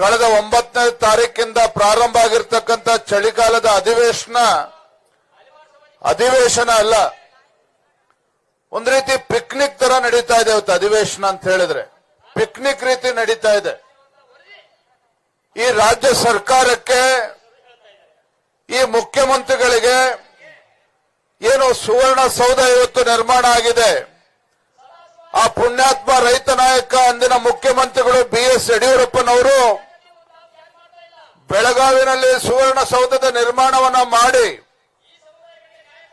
ಕಳೆದ ಒಂಬತ್ತನೇ ತಾರೀಕಿಂದ ಪ್ರಾರಂಭ ಆಗಿರ್ತಕ್ಕಂಥ ಚಳಿಗಾಲದ ಅಧಿವೇಶನ ಅಧಿವೇಶನ ಅಲ್ಲ, ಒಂದ್ ರೀತಿ ಪಿಕ್ನಿಕ್ ತರ ನಡೀತಾ ಇದೆ ಇವತ್ತು ಅಧಿವೇಶನ ಅಂತ ಹೇಳಿದ್ರೆ. ಪಿಕ್ನಿಕ್ ರೀತಿ ನಡೀತಾ ಇದೆ. ಈ ರಾಜ್ಯ ಸರ್ಕಾರಕ್ಕೆ, ಈ ಮುಖ್ಯಮಂತ್ರಿಗಳಿಗೆ ಏನು ಸುವರ್ಣ ಸೌಧ ಇವತ್ತು ನಿರ್ಮಾಣ ಆಗಿದೆ. ಆ ಪುಣ್ಯಾತ್ಮ ರೈತ ನಾಯಕ ಅಂದಿನ ಮುಖ್ಯಮಂತ್ರಿಗಳು ಬಿ ಎಸ್ ಯಡಿಯೂರಪ್ಪನವರು ಬೆಳಗಾವಿನಲ್ಲಿ ಸುವರ್ಣ ಸೌಧದ ನಿರ್ಮಾಣವನ್ನ ಮಾಡಿ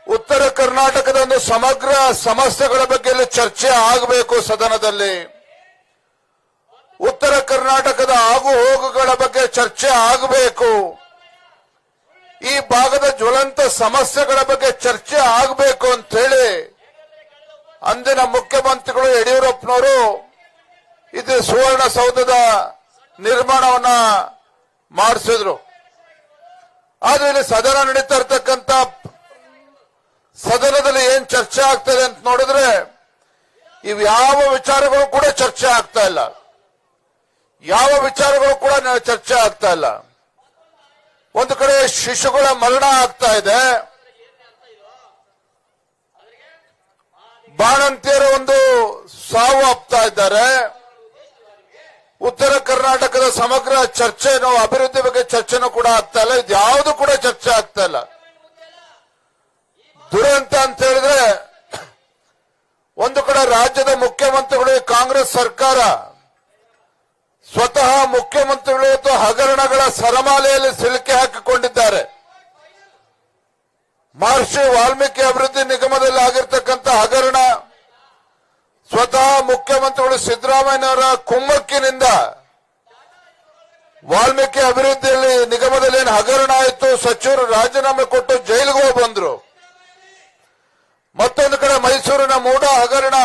ಉತ್ತರ ಕರ್ನಾಟಕದ ಒಂದು ಸಮಗ್ರ ಸಮಸ್ಯೆಗಳ ಬಗ್ಗೆ ಚರ್ಚೆ ಆಗಬೇಕು ಸದನದಲ್ಲಿ. ಉತ್ತರ ಕರ್ನಾಟಕದ ಆಗು ಹೋಗುಗಳ ಬಗ್ಗೆ ಚರ್ಚೆ ಆಗಬೇಕು. ಈ ಭಾಗದ ಜ್ವಲಂತ ಸಮಸ್ಯೆಗಳ ಬಗ್ಗೆ ಚರ್ಚೆ ಆಗಬೇಕು ಅಂತ ಹೇಳಿ ಅಂದಿನ ಮುಖ್ಯಮಂತ್ರಿಗಳು ಯಡಿಯೂರಪ್ಪನವರು ಇದು ಸುವರ್ಣ ಸೌಧದ ನಿರ್ಮಾಣವನ್ನ ಮಾಡಿಸಿದ್ರು. ಆದ್ರೆ ಇಲ್ಲಿ ಸದನ ನಡೀತಾ ಇರ್ತಕ್ಕಂಥ ಸದನದಲ್ಲಿ ಏನ್ ಚರ್ಚೆ ಆಗ್ತದೆ ಅಂತ ನೋಡಿದ್ರೆ ಇವ್ ಯಾವ ವಿಚಾರಗಳು ಕೂಡ ಚರ್ಚೆ ಆಗ್ತಾ ಇಲ್ಲ. ಯಾವ ವಿಚಾರಗಳು ಕೂಡ ಚರ್ಚೆ ಆಗ್ತಾ ಇಲ್ಲ. ಒಂದು ಕಡೆ ಶಿಶುಗಳ ಮರಣ ಆಗ್ತಾ ಇದೆ. ಬಾಣಂತಿಯರ ಒಂದು ಸಾವು ಆಗ್ತಾ ಇದ್ದಾರೆ. ಕರ್ನಾಟಕದ ಸಮಗ್ರ ಚರ್ಚೆನೋ ಅಭಿವೃದ್ಧಿ ಬಗ್ಗೆ ಚರ್ಚೆನೂ ಕೂಡ ಆಗ್ತಾ ಇಲ್ಲ. ಇದು ಯಾವುದು ಕೂಡ ಚರ್ಚೆ ಆಗ್ತಾ ಇಲ್ಲ. ದುರಂತ ಅಂತ ಹೇಳಿದ್ರೆ ಒಂದು ಕಡೆ ರಾಜ್ಯದ ಮುಖ್ಯಮಂತ್ರಿಗಳು ಕಾಂಗ್ರೆಸ್ ಸರ್ಕಾರ ಸ್ವತಃ ಮುಖ್ಯಮಂತ್ರಿಗಳು ಮತ್ತು ಹಗರಣಗಳ ಸರಮಾಲೆಯಲ್ಲಿ ಸಿಲುಕಿ ಹಾಕಿಕೊಂಡಿದ್ದಾರೆ. ಮಹರ್ಷಿ ವಾಲ್ಮೀಕಿ ಅಭಿವೃದ್ಧಿ ನಿಗಮದಲ್ಲಿ ಆಗಿರ್ತಕ್ಕಂಥ ಹಗರಣ ಸ್ವತಃ ಮುಖ್ಯಮಂತ್ರಿಗಳು ಸಿದ್ದರಾಮಯ್ಯನವರ ಕುಮ್ಮಕ್ಕಿನಿಂದ ವಾಲ್ಮೀಕಿ ಅಭಿವೃದ್ಧಿಯಲ್ಲಿ ನಿಗಮದಲ್ಲಿ ಏನು ಹಗರಣ ಆಯಿತು, ಸಚಿವರು ರಾಜೀನಾಮೆ ಕೊಟ್ಟು ಜೈಲಿಗೆ ಹೋಗಿ ಬಂದ್ರು. ಮತ್ತೊಂದು ಕಡೆ ಮೈಸೂರಿನ ಮೂಡ ಹಗರಣ,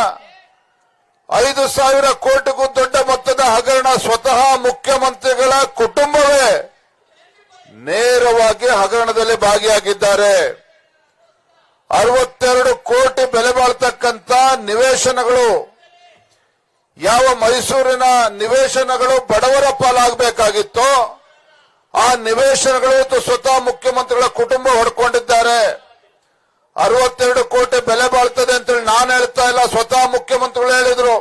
ಐದು ಸಾವಿರ ಕೋಟಿಗೂ ದೊಡ್ಡ ಮೊತ್ತದ ಹಗರಣ ಸ್ವತಃ ಮುಖ್ಯಮಂತ್ರಿಗಳ ಕುಟುಂಬವೇ ನೇರವಾಗಿ ಹಗರಣದಲ್ಲಿ ಭಾಗಿಯಾಗಿದ್ದಾರೆ. ಅರವತ್ತೆರಡು ಕೋಟಿ ಬೆಲೆ ಬಾಳ್ತಕ್ಕಂತ ನಿವೇಶನಗಳು ಯಾವ ಮೈಸೂರಿನ ನಿವೇಶನಗಳು ಬಡವರ ಪಾಲಾಗಬೇಕಾಗಿತ್ತೋ, ಆ ನಿವೇಶನಗಳು ಸ್ವತಃ ಮುಖ್ಯಮಂತ್ರಿಗಳ ಕುಟುಂಬ ಹೊಡ್ಕೊಂಡಿದ್ದಾರೆ. ಅರವತ್ತೆರಡು ಕೋಟಿ ಬೆಲೆ ಬಾಳ್ತದೆ ಅಂತೇಳಿ ನಾನು ಹೇಳ್ತಾ ಇಲ್ಲ, ಸ್ವತಃ ಮುಖ್ಯಮಂತ್ರಿಗಳು ಹೇಳಿದ್ರು.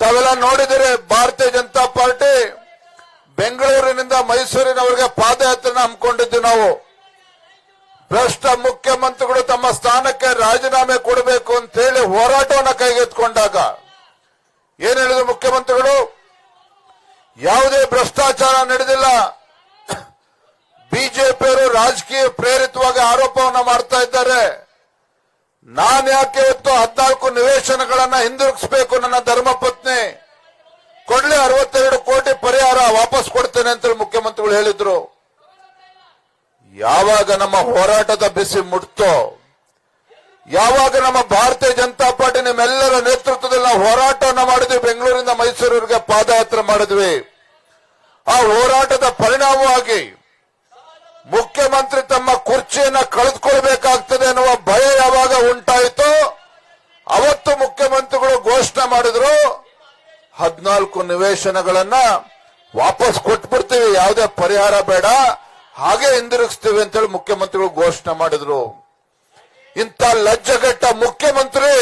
ತಾವೆಲ್ಲ ನೋಡಿದಿರಿ, ಭಾರತೀಯ ಜನತಾ ಪಾರ್ಟಿ ಬೆಂಗಳೂರಿನಿಂದ ಮೈಸೂರಿನವರಿಗೆ ಪಾದಯಾತ್ರೆನ ಹಮ್ಮಿಕೊಂಡಿದ್ವಿ ನಾವು. ಭ್ರಷ್ಟ ಮುಖ್ಯಮಂತ್ರಿಗಳು ತಮ್ಮ ಸ್ಥಾನಕ್ಕೆ ರಾಜೀನಾಮೆ ಕೊಡಬೇಕು ಅಂತ ಹೇಳಿ ಹೋರಾಟವನ್ನು ಕೈಗೆತ್ತಿಕೊಂಡಾಗ ಏನ್ ಹೇಳಿದ್ರು ಮುಖ್ಯಮಂತ್ರಿಗಳು? ಯಾವುದೇ ಭ್ರಷ್ಟಾಚಾರ ನಡೆದಿಲ್ಲ. ಬಿಜೆಪಿಯವರು ರಾಜಕೀಯ ಪ್ರೇರಿತವಾಗಿ ಆರೋಪವನ್ನ ಮಾಡ್ತಾ ಇದ್ದಾರೆ. ನಾನು ಯಾಕೆ ಇವತ್ತು ಹದಿನಾಲ್ಕು ನಿವೇಶನಗಳನ್ನ ಹಿಂದಿರುಗಿಸಬೇಕು ನನ್ನ ಧರ್ಮಪತ್ನಿ ಕೊಡ್ಲಿ ಅರವತ್ತೆರಡು ಕೋಟಿ ಪರಿಹಾರ ವಾಪಸ್ ಕೊಡ್ತೇನೆ ಅಂತ ಮುಖ್ಯಮಂತ್ರಿಗಳು ಹೇಳಿದ್ರು. ಯಾವಾಗ ನಮ್ಮ ಹೋರಾಟದ ಬಿಸಿ ಮುಟ್ತೋ? ಯಾವಾಗ ನಮ್ಮ ಭಾರತೀಯ ಜನತಾ ಪಾರ್ಟಿ ನಿಮ್ಮೆಲ್ಲರ ನೇತೃತ್ವದಲ್ಲಿ ನಾವು ಹೋರಾಟವನ್ನು ಮಾಡಿದ್ವಿ. ಬೆಂಗಳೂರಿಂದ ಮೈಸೂರಿಗೆ ಪಾದಯಾತ್ರೆ ಮಾಡಿದ್ವಿ. ಆ ಹೋರಾಟದ ಪರಿಣಾಮವಾಗಿ ಮುಖ್ಯಮಂತ್ರಿ ತಮ್ಮ ಕುರ್ಚಿಯನ್ನ ಕಳೆದುಕೊಳ್ಬೇಕಾಗ್ತದೆ ಅನ್ನುವ ಭಯ ಯಾವಾಗ ಉಂಟಾಯಿತು ಅವತ್ತು ಮುಖ್ಯಮಂತ್ರಿಗಳು ಘೋಷಣೆ ಮಾಡಿದ್ರು, ಹದಿನಾಲ್ಕು ನಿವೇಶನಗಳನ್ನ ವಾಪಸ್ ಕೊಟ್ಬಿಡ್ತೀವಿ. ಯಾವುದೇ ಪರಿಹಾರ ಬೇಡ. ಹಾಗೆ ಹಿಂದಿರುಗಿಸ್ತೀವಿ ಅಂತೇಳಿ ಮುಖ್ಯಮಂತ್ರಿಗಳು ಘೋಷಣೆ ಮಾಡಿದ್ರು. ಇಂಥ ಲಜ್ಜೆಗೆಟ್ಟ ಮುಖ್ಯಮಂತ್ರಿ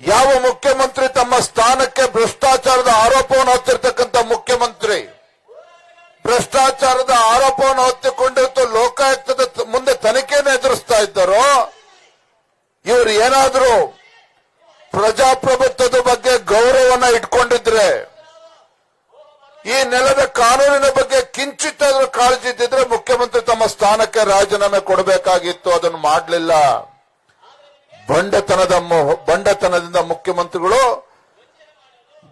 ಯಾವ ಮುಖ್ಯಮಂತ್ರಿ ತಮ್ಮ ಸ್ಥಾನಕ್ಕೆ ಭ್ರಷ್ಟಾಚಾರದ ಆರೋಪವನ್ನು ಹೊತ್ತಿರ್ತಕ್ಕಂಥ ಮುಖ್ಯಮಂತ್ರಿ? ಭ್ರಷ್ಟಾಚಾರದ ಆರೋಪವನ್ನು ಹೊತ್ತಿಕೊಂಡಿರ್ತು ಲೋಕಾಯುಕ್ತದ ಮುಂದೆ ತನಿಖೆಯನ್ನು ಎದುರಿಸ್ತಾ ಇದ್ದಾರೋ. ಇವರು ಏನಾದರೂ ಪ್ರಜಾಪ್ರಭುತ್ವದ ಬಗ್ಗೆ ಗೌರವನ ಇಟ್ಕೊಂಡಿದ್ರೆ, ಈ ನೆಲದ ಕಾನೂನಿನ ಬಗ್ಗೆ ಕಿಂಚಿತ್ತಾದ್ರೂ ಕಾಳಜಿ ಇದ್ದಿದ್ರೆ ಮುಖ್ಯಮಂತ್ರಿ ತಮ್ಮ ಸ್ಥಾನಕ್ಕೆ ರಾಜೀನಾಮೆ ಕೊಡಬೇಕಾಗಿತ್ತು. ಅದನ್ನು ಮಾಡಲಿಲ್ಲ. ಬಂಡತನದ ಬಂಡತನದಿಂದ ಮುಖ್ಯಮಂತ್ರಿಗಳು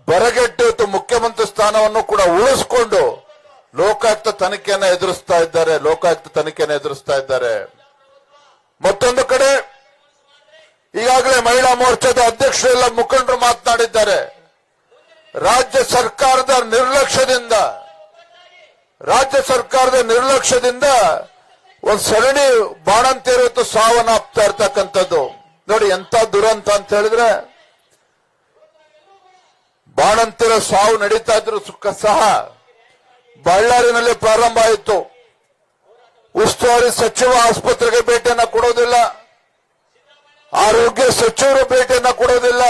ಬರಗೆಟ್ಟು ಮುಖ್ಯಮಂತ್ರಿ ಸ್ಥಾನವನ್ನು ಕೂಡ ಉಳಿಸಿಕೊಂಡು ಲೋಕಾಯುಕ್ತ ತನಿಖೆಯನ್ನು ಎದುರಿಸ್ತಾ ಇದ್ದಾರೆ, ಲೋಕಾಯುಕ್ತ ತನಿಖೆಯನ್ನು ಎದುರಿಸ್ತಾ ಇದ್ದಾರೆ. ಮತ್ತೊಂದು ಕಡೆ ಈಗಾಗಲೇ ಮಹಿಳಾ ಮೋರ್ಚಾದ ಅಧ್ಯಕ್ಷರೆಲ್ಲ ಮುಖಂಡರು ಮಾತನಾಡಿದ್ದಾರೆ. ರಾಜ್ಯ ಸರ್ಕಾರದ ನಿರ್ಲಕ್ಷ್ಯದಿಂದ, ರಾಜ್ಯ ಸರ್ಕಾರದ ನಿರ್ಲಕ್ಷ್ಯದಿಂದ ಒಂದು ಸರಣಿ ಬಾಣಂತಿಯರು ಇವತ್ತು ಸಾವನ್ನಪ್ತಾ ಇರ್ತಕ್ಕಂಥದ್ದು. ನೋಡಿ ಎಂತ ದುರಂತ ಅಂತ ಹೇಳಿದ್ರೆ, ಬಾಣಂತಿರ ಸಾವು ನಡೀತಾ ಇದ್ರು ಸುಖ ಸಹ. ಬಳ್ಳಾರಿನಲ್ಲಿ ಪ್ರಾರಂಭ ಆಯಿತು. ಉಸ್ತುವಾರಿ ಸಚಿವ ಆಸ್ಪತ್ರೆಗೆ ಭೇಟಿಯನ್ನ ಕೊಡೋದಿಲ್ಲ. ಆರೋಗ್ಯ ಸಚಿವರು ಭೇಟಿಯನ್ನ ಕೊಡೋದಿಲ್ಲ.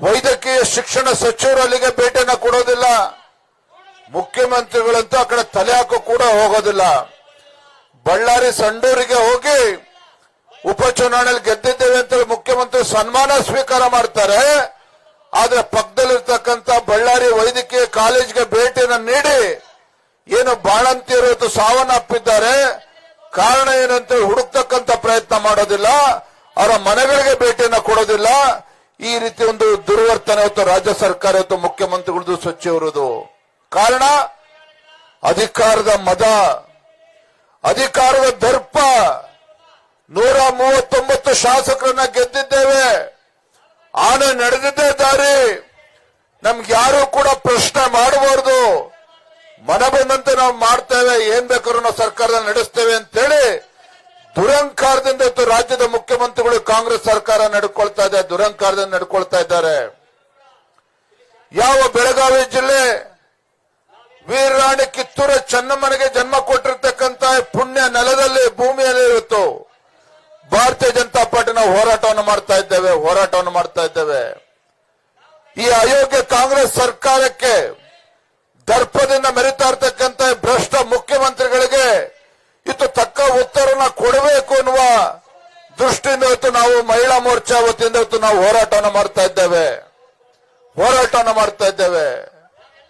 ವೈದ್ಯಕೀಯ ಶಿಕ್ಷಣ ಸಚಿವರು ಅಲ್ಲಿಗೆ ಭೇಟಿಯನ್ನ ಕೊಡೋದಿಲ್ಲ. ಮುಖ್ಯಮಂತ್ರಿಗಳಂತೂ ಆ ಕಡೆ ತಲೆ ಹಾಕೋ ಕೂಡ ಹೋಗೋದಿಲ್ಲ. ಬಳ್ಳಾರಿ ಸಂಡೂರಿಗೆ ಹೋಗಿ ಉಪಚುನಾವಣೆಯಲ್ಲಿ ಗೆದ್ದಿದ್ದೇವೆ ಅಂತೇಳಿ ಮುಖ್ಯಮಂತ್ರಿ ಸನ್ಮಾನ ಸ್ವೀಕಾರ ಮಾಡ್ತಾರೆ. ಆದ್ರೆ ಪಕ್ಕದಲ್ಲಿರ್ತಕ್ಕಂಥ ಬಳ್ಳಾರಿ ವೈದ್ಯಕೀಯ ಕಾಲೇಜ್ಗೆ ಭೇಟಿಯನ್ನು ನೀಡಿ ಏನು ಬಾಣಂತಿಯರು ಇವತ್ತು ಸಾವನ್ನಪ್ಪಿದ್ದಾರೆ ಕಾರಣ ಏನಂತ ಹುಡುಕ್ತಕ್ಕಂಥ ಪ್ರಯತ್ನ ಮಾಡೋದಿಲ್ಲ. ಅವರ ಮನೆಗಳಿಗೆ ಭೇಟಿಯನ್ನು ಕೊಡೋದಿಲ್ಲ. ಈ ರೀತಿ ಒಂದು ದುರ್ವರ್ತನೆ ಇವತ್ತು ರಾಜ್ಯ ಸರ್ಕಾರ ಇವತ್ತು ಮುಖ್ಯಮಂತ್ರಿಗಳದು ಸಚಿವರದು ಕಾರಣ ಅಧಿಕಾರದ ಮದ, ಅಧಿಕಾರದ ದರ್ಪ. ನೂರ ಮೂವತ್ತೊಂಬತ್ತು ಶಾಸಕರನ್ನ ಗೆದ್ದಿದ್ದೇವೆ. ಆನೆ ನಡೆದಿದ್ದೇ ದಾರಿ. ನಮ್ಗೆ ಯಾರು ಕೂಡ ಪ್ರಶ್ನೆ ಮಾಡಬಾರ್ದು. ಮನ ಬಂದಂತೆ ನಾವು ಮಾಡ್ತೇವೆ. ಏನ್ ಬೇಕಾದ್ರೂ ನಾವು ಸರ್ಕಾರದಲ್ಲಿ ನಡೆಸ್ತೇವೆ ಅಂತೇಳಿ ದುರಂಕಾರದಿಂದ ಇವತ್ತು ರಾಜ್ಯದ ಮುಖ್ಯಮಂತ್ರಿಗಳು ಕಾಂಗ್ರೆಸ್ ಸರ್ಕಾರ ನಡ್ಕೊಳ್ತಾ ಇದೆ, ದುರಂಕಾರದಿಂದ ನಡ್ಕೊಳ್ತಾ ಇದ್ದಾರೆ. ಯಾವ ಬೆಳಗಾವಿ ಜಿಲ್ಲೆ ವೀರರಾಣಿ ಕಿತ್ತೂರ ಚೆನ್ನಮ್ಮನಿಗೆ ಜನ್ಮ ಕೊಟ್ಟಿರ್ತಕ್ಕಂತ ಪುಣ್ಯ ನೆಲದಲ್ಲಿ ಭೂಮಿಯಲ್ಲಿ ಇವತ್ತು ಭಾರತೀಯ ಜನತಾ ಪಾರ್ಟಿ ನಾವು ಹೋರಾಟವನ್ನು ಮಾಡ್ತಾ ಇದ್ದೇವೆ, ಹೋರಾಟವನ್ನು ಮಾಡ್ತಾ ಇದ್ದೇವೆ. ಈ ಅಯೋಗ್ಯ ಕಾಂಗ್ರೆಸ್ ಸರ್ಕಾರಕ್ಕೆ ದರ್ಪದಿಂದ ಮೆರಿತಾ ಇರ್ತಕ್ಕಂಥ ಭ್ರಷ್ಟ ಮುಖ್ಯಮಂತ್ರಿಗಳಿಗೆ ಇತ್ತು ತಕ್ಕ ಉತ್ತರನ ಕೊಡಬೇಕು ಅನ್ನುವ ದೃಷ್ಟಿಯಿಂದ ಇವತ್ತು ನಾವು ಮಹಿಳಾ ಮೋರ್ಚಾ ವತಿಯಿಂದ ಇವತ್ತು ನಾವು ಹೋರಾಟವನ್ನು ಮಾಡ್ತಾ ಇದ್ದೇವೆ. ಹೋರಾಟವನ್ನು ಮಾಡ್ತಾ ಇದ್ದೇವೆ.